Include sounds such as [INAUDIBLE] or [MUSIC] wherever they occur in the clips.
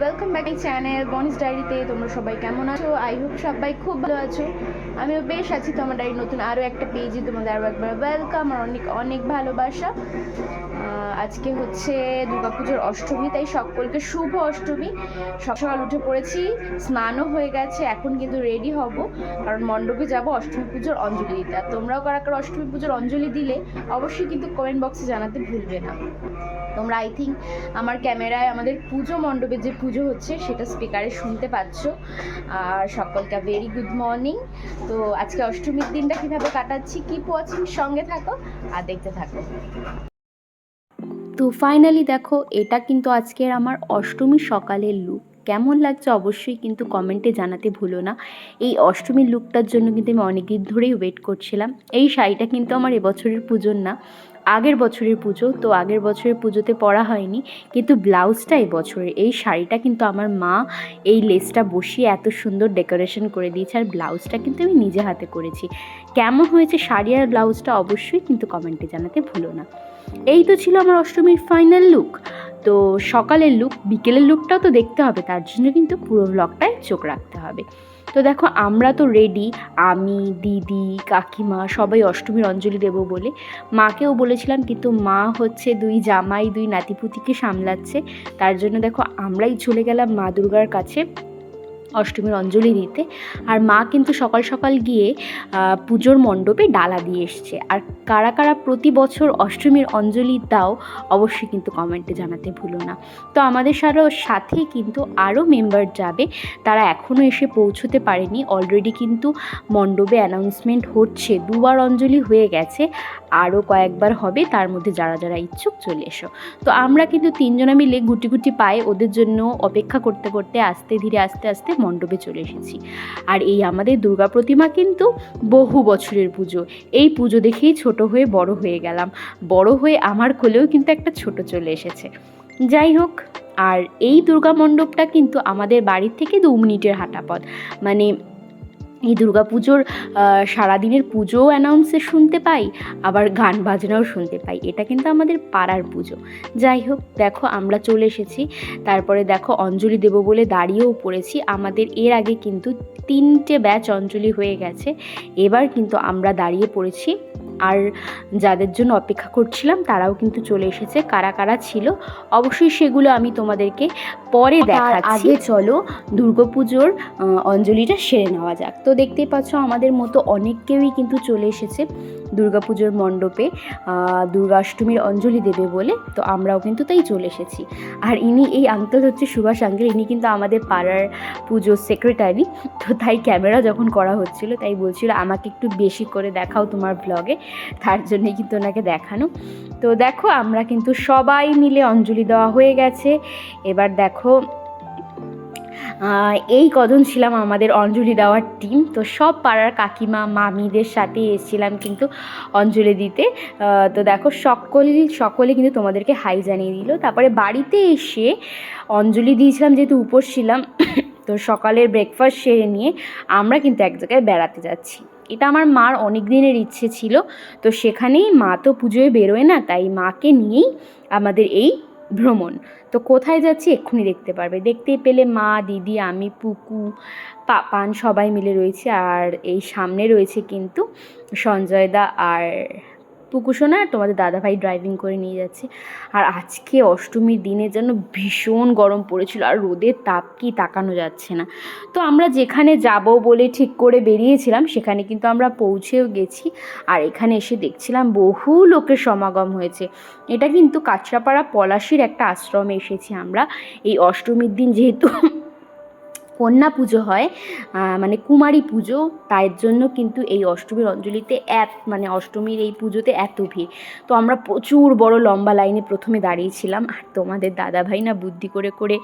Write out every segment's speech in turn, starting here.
Welcome back এই channel বনিস ডায়েরিতে তোমরা সবাই কেমন আছো? আই হোপ সবাই খুব ভালো আছো। আমিও বেশ আছি তোমার ডায়েরি নতুন আরও একটা পেজে তোমাদের আরও একবার ওয়েলকাম আর অনেক অনেক ভালোবাসা। আজকে হচ্ছে দুর্গাপুজোর অষ্টমী, তাই সকলকে শুভ অষ্টমী। সকাল উঠে পড়েছি, স্নানও হয়ে গেছে, এখন কিন্তু রেডি হব, কারণ মণ্ডপে যাব অষ্টমী পুজোর অঞ্জলি দিতে। আর তোমরাও কারা কারা অষ্টমী পুজোর অঞ্জলি দিলে, অবশ্যই কিন্তু কমেন্ট বক্সে জানাতে ভুলবে না। তোমরা আই থিঙ্ক আমার ক্যামেরায় আমাদের পুজো মণ্ডপে যে পুজো হচ্ছে, সেটা স্পিকারে শুনতে পাচ্ছ। আর সকলকে ভেরি গুড মর্নিং তো আজকে অষ্টমীর দিনটা কীভাবে কাটাচ্ছি কি ওয়াচিং সঙ্গে থাকো আর দেখতে থাকো। তো ফাইনালি দেখো, এটা কিন্তু আজকের আমার অষ্টমী সকালের লুক কেমন লাগছে অবশ্যই কিন্তু কমেন্টে জানাতে ভুলো না। এই অষ্টমীর লুকটার জন্য কিন্তু আমি অনেকদিন ধরেই ওয়েট করছিলাম। এই শাড়িটা কিন্তু আমার এবছরের পুজোর না। আগের বছরের পুজো, তো আগের বছরের পুজোতে পরা হয়নি, কিন্তু ব্লাউজটা এই বছরের, এই শাড়িটা কিন্তু আমার মা এই লেসটা বসিয়ে এত সুন্দর ডেকোরেশন করে দিয়েছে, আর ব্লাউজটা কিন্তু আমি নিজে হাতে করেছি। কেমন হয়েছে শাড়ি আর ব্লাউজটা অবশ্যই কিন্তু কমেন্টে জানাতে ভুলো না। এই তো ছিল আমার অষ্টমীর ফাইনাল লুক তো সকালের লুক বিকেলের লুকটাও তো দেখতে হবে, তার জন্য কিন্তু পুরো ব্লগটায় চোখ রাখতে হবে। তো দেখো, আমরা তো রেডি আমি, দিদি, কাকিমা সবাই অষ্টমীর অঞ্জলি দেব বলে। মাকেও বলেছিলাম, কিন্তু মা হচ্ছে দুই জামাই, দুই নাতিপুতিকে সামলাচ্ছে। তার জন্য দেখো, আমরাই চলে গেলাম মা দুর্গার কাছে। অষ্টমীর অঞ্জলি দিতে। আর মা কিন্তু সকাল সকাল গিয়ে পুজোর মণ্ডপে ডালা দিয়ে এসছে। আর কারা কারা প্রতি বছর অষ্টমীর অঞ্জলি দাও, অবশ্যই কিন্তু কমেন্টে জানাতে ভুলো না। তো আমাদের সারও সাথে কিন্তু আরও মেম্বার যাবে। তারা এখনও এসে পৌঁছতে পারেনি। অলরেডি কিন্তু মণ্ডপে অ্যানাউন্সমেন্ট হচ্ছে। দুবার অঞ্জলি হয়ে গেছে। আরও কয়েকবার হবে, তার মধ্যে যারা যারা ইচ্ছুক চলে এসো। তো আমরা কিন্তু তিনজনা মিলে গুটি গুটি পায়ে ওদের জন্য অপেক্ষা করতে করতে আস্তে ধীরে আস্তে আস্তে মণ্ডপে চলে এসেছি। আর এই আমাদের দুর্গা প্রতিমা কিন্তু বহু বছরের পুজো। এই পুজো দেখেই ছোট হয়ে বড় হয়ে গেলাম। বড় হয়ে আমার কোলেও কিন্তু একটা ছোট চলে এসেছে। যাই হোক, আর এই দুর্গা মণ্ডপটা কিন্তু আমাদের বাড়ির থেকে দু মিনিটের হাঁটা পথ মানে এই পুজোর সারাদিনের পুজোও অ্যানাউন্সে শুনতে পাই, আবার গান বাজনাও শুনতে পাই। এটা কিন্তু আমাদের পাড়ার পুজো। যাই হোক, দেখো আমরা চলে এসেছি। তারপরে দেখো অঞ্জলি দেব বলে দাঁড়িয়েও পড়েছি। আমাদের এর আগে কিন্তু তিনটে ব্যাচ অঞ্জলি হয়ে গেছে। এবার কিন্তু আমরা দাঁড়িয়ে পড়েছি আর যাদের জন্য অপেক্ষা করছিলাম তারাও কিন্তু চলে এসেছে। কারা কারা ছিল? অবশ্যই সেগুলো আমি তোমাদেরকে পরে দেখাচ্ছি। আগে চলো দুর্গাপুজোর অঞ্জলিটা সেরে নেওয়া যাক। তো দেখতেই পাচ্ছ আমাদের মতো অনেক কেউই কিন্তু চলে এসেছে দুর্গাপুজোর মণ্ডপে দুর্গাষ্টমীর অঞ্জলি দেবে বলে। তো আমরাও কিন্তু তাই চলে এসেছি। আর ইনি এই আঙ্কেল হচ্ছে সুভাষ আঙ্কেল ইনি কিন্তু আমাদের পাড়ার পুজোর সেক্রেটারি তো তাই ক্যামেরা যখন করা হচ্ছিল তাই বলছিল আমাকে একটু বেশি করে দেখাও তোমার ব্লগে তার জন্যই কিন্তু ওনাকে দেখানো। তো দেখো, আমরা কিন্তু সবাই মিলে অঞ্জলি দেওয়া হয়ে গেছে। এবার দেখো এই কজন ছিলাম আমাদের অঞ্জলি দেওয়ার টিম তো সব পাড়ার কাকিমা, মামিদের সাথে এসেছিলাম কিন্তু অঞ্জলি দিতে। তো দেখো, সকল, সকলে কিন্তু তোমাদেরকে হাই জানিয়ে দিল। তারপরে বাড়িতে এসে অঞ্জলি দিয়েছিলাম, যেহেতু উপোস ছিলাম, তো সকালের ব্রেকফাস্ট সেরে নিয়ে আমরা কিন্তু এক জায়গায় বেড়াতে যাচ্ছি। এটা আমার মার অনেক দিনের ইচ্ছে ছিল, তো সেখানেই মা তো পুজোয় বেরোয় না, তাই মাকে নিয়েই আমাদের এই ভ্রমণ। তো কোথায় যাচ্ছি এক্ষুনি দেখতে পারবে। দেখতেই পেলে মা, দিদি, আমি, পুকু, পাপান সবাই মিলে রয়েছে, আর এই সামনে রয়েছে কিন্তু সঞ্জয়দা আর পুকু সোনা আর তোমাদের দাদাভাই ড্রাইভিং করে নিয়ে যাচ্ছে। আর আজকে অষ্টমীর দিনের জন্য ভীষণ গরম পড়েছিল, আর রোদের তাপ কি তাকানো যাচ্ছে না। তো আমরা যেখানে যাব বলে ঠিক করে বেরিয়েছিলাম, সেখানে কিন্তু আমরা পৌঁছেও গেছি। আর এখানে এসে দেখছিলাম বহু লোকের সমাগম হয়েছে। এটা কিন্তু কাঁচরাপাড়া পলাশির একটা আশ্রমে এসেছি আমরা। এই অষ্টমীর দিন যেহেতু কন্যা পুজো হয় মানে কুমারী পুজো। তাই জন্য কিন্তু এই অষ্টমীর অঞ্জলিতে এত মানে অষ্টমীর এই পুজোতে এত ভিড়। তো আমরা প্রচুর বড় লম্বা লাইনে প্রথমে দাঁড়িয়েছিলাম। আর তোমাদের দাদাভাই না বুদ্ধি করে করে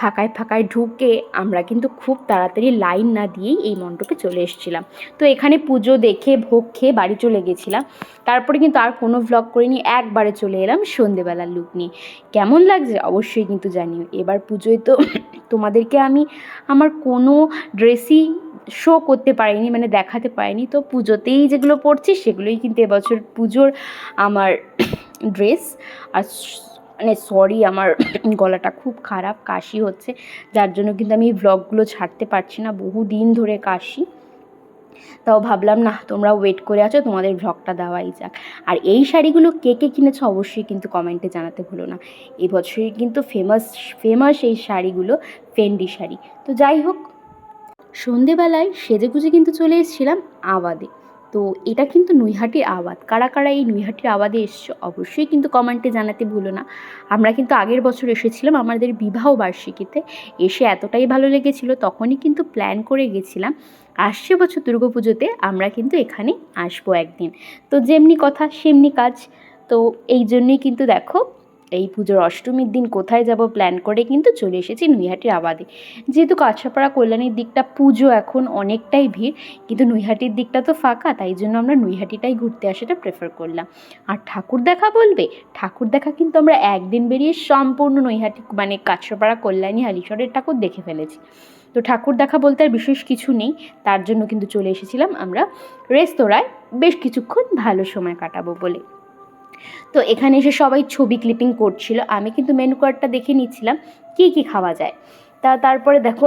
ফাঁকায় ফাঁকায় ঢুকে আমরা কিন্তু খুব তাড়াতাড়ি লাইন না দিয়েই এই মণ্ডপে চলে এসেছিলাম। তো এখানে পুজো দেখে, ভোগ খেয়ে বাড়ি চলে গেছিলাম। তারপরে কিন্তু আর কোনো ভ্লগ করিনি, একবারে চলে এলাম সন্ধেবেলার লুক নিয়ে কেমন লাগছে অবশ্যই কিন্তু জানিও। এবার পুজোয় তো তোমাদেরকে আমি আমার কোনো ড্রেসই শো করতে পারিনি মানে দেখাতে পারিনি। তো পুজোতেই যেগুলো পড়ছি সেগুলোই কিন্তু এবছর পুজোর আমার ড্রেস আর মানে সরি আমার গলাটা খুব খারাপ, কাশি হচ্ছে। যার জন্য কিন্তু আমি এই ভ্লগগুলো ছাড়তে পারছি না। বহু দিন ধরে কাশি। তাও ভাবলাম না তোমরা ওয়েট করে আছো, তোমাদের ভ্লগটা দেওয়াই যাক। আর এই শাড়িগুলো কে কে কিনেছো অবশ্যই কিন্তু কমেন্টে জানাতে ভুলো না। এই বছরই কিন্তু ফেমাস ফেমাস এই শাড়িগুলো ফেন্ডি শাড়ি। তো যাই হোক, সন্ধেবেলায় সেজেগুজে কিন্তু চলে এসেছিলাম আবাদে তো এটা কিন্তু নৈহাটির আবাদ। কারা কারা এই নৈহাটির আবাদে এসছো অবশ্যই কিন্তু কমেন্টে জানাতে ভুলো না। আমরা কিন্তু আগের বছর এসেছিলাম আমাদের বিবাহ বার্ষিকীতে। এসে এতটাই ভালো লেগেছিল, তখনই কিন্তু প্ল্যান করে গেছিলাম। আসছে বছর দুর্গাপুজোতে, আমরা কিন্তু এখানে আসব একদিন। তো যেমনি কথা, সেমনি কাজ। তো এই জন্যই কিন্তু দেখো এই পুজোর অষ্টমীর দিন কোথায় যাব প্ল্যান করে কিন্তু চলে এসেছি নৈহাটির আবাদে। যেহেতু কাছাপাড়া কল্যাণীর দিকটা পুজো এখন অনেকটাই ভিড়, কিন্তু নৈহাটির দিকটা তো ফাঁকা, তাই জন্য আমরা নৈহাটিটাই ঘুরতে আসাটা প্রেফার করলাম। আর ঠাকুর দেখা বলবে? ঠাকুর দেখা কিন্তু আমরা একদিন বেরিয়ে সম্পূর্ণ নৈহাটি মানে কাছাপাড়া কল্যাণী হালিশরের ঠাকুর দেখে ফেলেছি। তো ঠাকুর দেখা বলতে আর বিশেষ কিছু নেই, তার জন্য কিন্তু চলে এসেছিলাম আমরা রেস্তোরাঁয়। বেশ কিছুক্ষণ ভালো সময় কাটাবো বলে। তো এখানে এসে সবাই ছবি ক্লিপিং করছিল। আমি কিন্তু মেনু কার্ডটা দেখে নিচ্ছিলাম, কী কী খাওয়া যায়। তা তারপরে দেখো,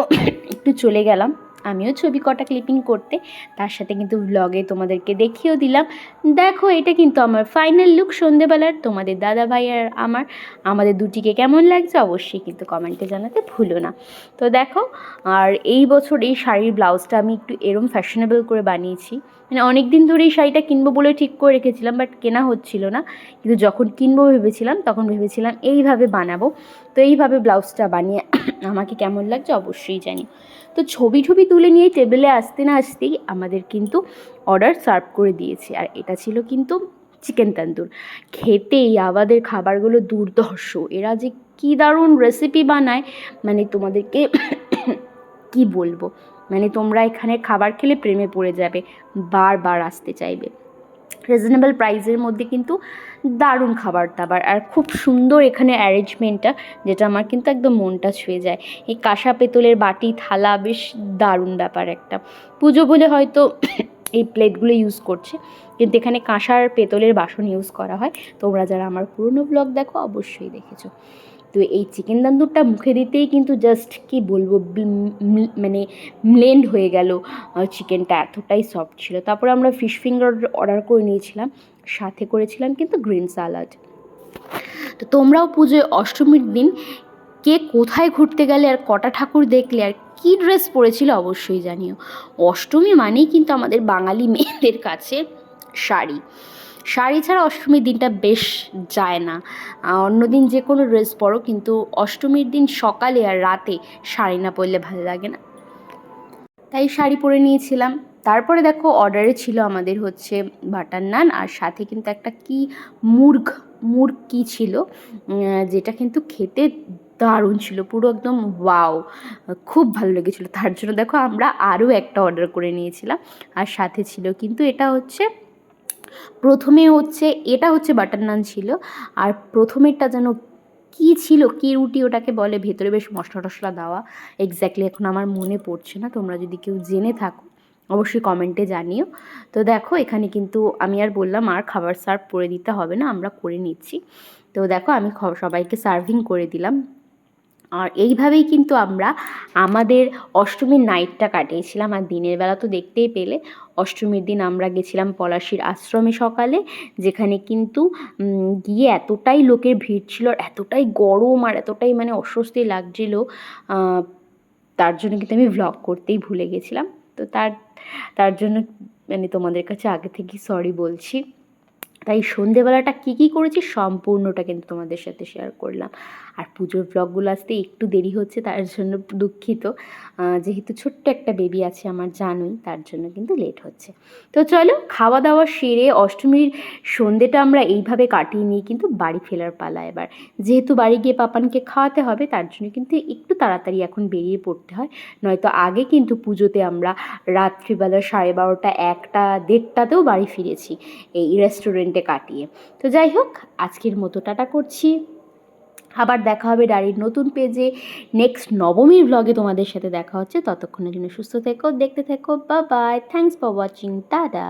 একটু চলে গেলাম। আমিও ছবি কটা ক্লিপিং করতে, তার সাথে কিন্তু ব্লগে তোমাদেরকে দেখিয়েও দিলাম। দেখো, এটা কিন্তু আমার ফাইনাল লুক সন্ধেবেলার, তোমাদের দাদা ভাই আর আমার। আমাদের দুটিকে কেমন লাগছে অবশ্যই কিন্তু কমেন্টে জানাতে ভুলো না। তো দেখো, আর এই বছর এই শাড়ির ব্লাউজটা আমি একটু এরম ফ্যাশনেবল করে বানিয়েছি। মানে অনেক দিন ধরে এই শাড়িটা কিনবো বলে ঠিক করে রেখেছিলাম বাট কেনা হচ্ছিল না। কিন্তু যখন কিনবো ভেবেছিলাম, তখন ভেবেছিলাম এইভাবে বানাবো। তো এইভাবে ব্লাউজটা বানিয়ে [CLEARS THROAT] আমাকে কেমন লাগছে অবশ্যই জানি। তো ছবি টবি তুলে নিয়ে টেবিলে আসতে না আসতেই আমাদের কিন্তু অর্ডার সার্ভ করে দিয়েছে। আর এটা ছিল কিন্তু চিকেন তান্দুর খেতেই আমাদের খাবারগুলো দুর্ধর্ষ। এরা যে কী দারুণ রেসিপি বানায় মানে তোমাদেরকে [CLEARS THROAT] কি বলব? মানে তোমরা এখানে খাবার খেলে প্রেমে পড়ে যাবে, বারবার আসতে চাইবে। রিজনেবল প্রাইসের মধ্যে কিন্তু দারুণ খাবার দাবার আর খুব সুন্দর এখানে অ্যারেঞ্জমেন্টটা যেটা আমার কিন্তু একদম মনটা ছুঁয়ে যায়। এই কাঁসা পেতলের বাটি, থালা বেশ দারুণ ব্যাপার একটা। পুজো বলে হয়তো [COUGHS] এই প্লেটগুলো ইউজ করছে, কিন্তু এখানে কাঁসার পেতলের বাসন ইউজ করা হয়। তোমরা যারা আমার পুরনো ব্লগ দেখো, অবশ্যই দেখেছ। তো এই চিকেন তন্দুরটা মুখে দিতেই কিন্তু জাস্ট কি বলব মানে ব্লেন্ড হয়ে গেল চিকেনটা। এতটাই সফট ছিল। তারপরে আমরা ফিশ ফিঙ্গার অর্ডার করে নিয়েছিলাম। সাথে করেছিলাম কিন্তু গ্রিন সালাড তো তোমরাও পুজোয় অষ্টমীর দিন কে কোথায় ঘুরতে গেলে আর কটা ঠাকুর দেখলে আর কী ড্রেস পরেছিল অবশ্যই জানিও। অষ্টমী মানেই কিন্তু আমাদের বাঙালি মেয়েদের কাছে শাড়ি। শাড়ি ছাড়া অষ্টমীর দিনটা বেশ যায় না। অন্যদিন যে কোনো ড্রেস পরো, কিন্তু অষ্টমীর দিন সকালে আর রাতে শাড়ি না পরলে ভালো লাগে না। তাই শাড়ি পরে নিয়েছিলাম। তারপরে দেখো অর্ডারে ছিল আমাদের হচ্ছে বাটার নান আর সাথে কিন্তু একটা কি মুর্গ মুর্গ কি ছিল যেটা কিন্তু খেতে দারুণ ছিল, পুরো একদম ওয়াও খুব ভালো লেগেছিলো। তার জন্য দেখো আমরা আরও একটা অর্ডার করে নিয়েছিলাম। আর সাথে ছিল কিন্তু এটা হচ্ছে প্রথমে হচ্ছে, এটা হচ্ছে বাটার নান ছিল, আর প্রথমেরটা যেন কী ছিল, কী রুটি ওটাকে বলে, ভেতরে বেশ মশলা টশলা দেওয়া এক্স্যাক্টলি এখন আমার মনে পড়ছে না, তোমরা যদি কেউ জেনে থাকো, অবশ্যই কমেন্টে জানিও। তো দেখো, এখানে কিন্তু আমি আর বললাম, আর খাবার সার্ভ করে দিতে হবে না, আমরা করে নিচ্ছি। তো দেখো, আমি সবাইকে সার্ভিং করে দিলাম। আর এইভাবেই কিন্তু আমরা আমাদের অষ্টমীর নাইটটা কাটিয়েছিলাম। আর দিনের বেলা তো দেখতেই পেলে, অষ্টমীর দিন আমরা গেছিলাম পলাশির আশ্রমে সকালে, যেখানে কিন্তু গিয়ে এতটাই লোকের ভিড় ছিল আর এতটাই গরম আর এতটাই মানে অস্বস্তি লাগছিল তার জন্য কিন্তু আমি ভ্লগ করতেই ভুলে গেছিলাম। তো তার তার জন্য মানে তোমাদের কাছে আগে থেকেই সরি বলছি। তাই সন্ধেবেলাটা কী কী করেছি, সম্পূর্ণটা কিন্তু তোমাদের সাথে শেয়ার করলাম। আর পুজোর ব্লগগুলো আসতে একটু দেরি হচ্ছে, তার জন্য দুঃখিত। যেহেতু ছোট্ট একটা বেবি আছে আমার, জানোই, তার জন্য কিন্তু লেট হচ্ছে। তো চলো খাওয়া দাওয়া সেরে অষ্টমীর সন্ধেটা আমরা এইভাবে কাটিয়ে নিয়ে কিন্তু বাড়ি ফেরার পালা এবার। যেহেতু বাড়ি গিয়ে পাপানকে খাওয়াতে হবে, তার জন্য কিন্তু একটু তাড়াতাড়ি এখন বেরিয়ে পড়তে হয়। নয়তো আগে কিন্তু পুজোতে আমরা রাত্রিবেলা সাড়ে বারোটা, একটা, দেড়টাতেও বাড়ি ফিরেছি এই রেস্টুরেন্টে কাটিয়ে। তো যাই হোক, আজকের মতো টাটা করছি। আবার দেখা হবে ডায়েরির নতুন পেজে। নেক্সট নবমীর ব্লগে তোমাদের সাথে দেখা হচ্ছে। ততক্ষণের জন্য সুস্থ থেকো, দেখতে থেকো বা bye thanks for watching tata.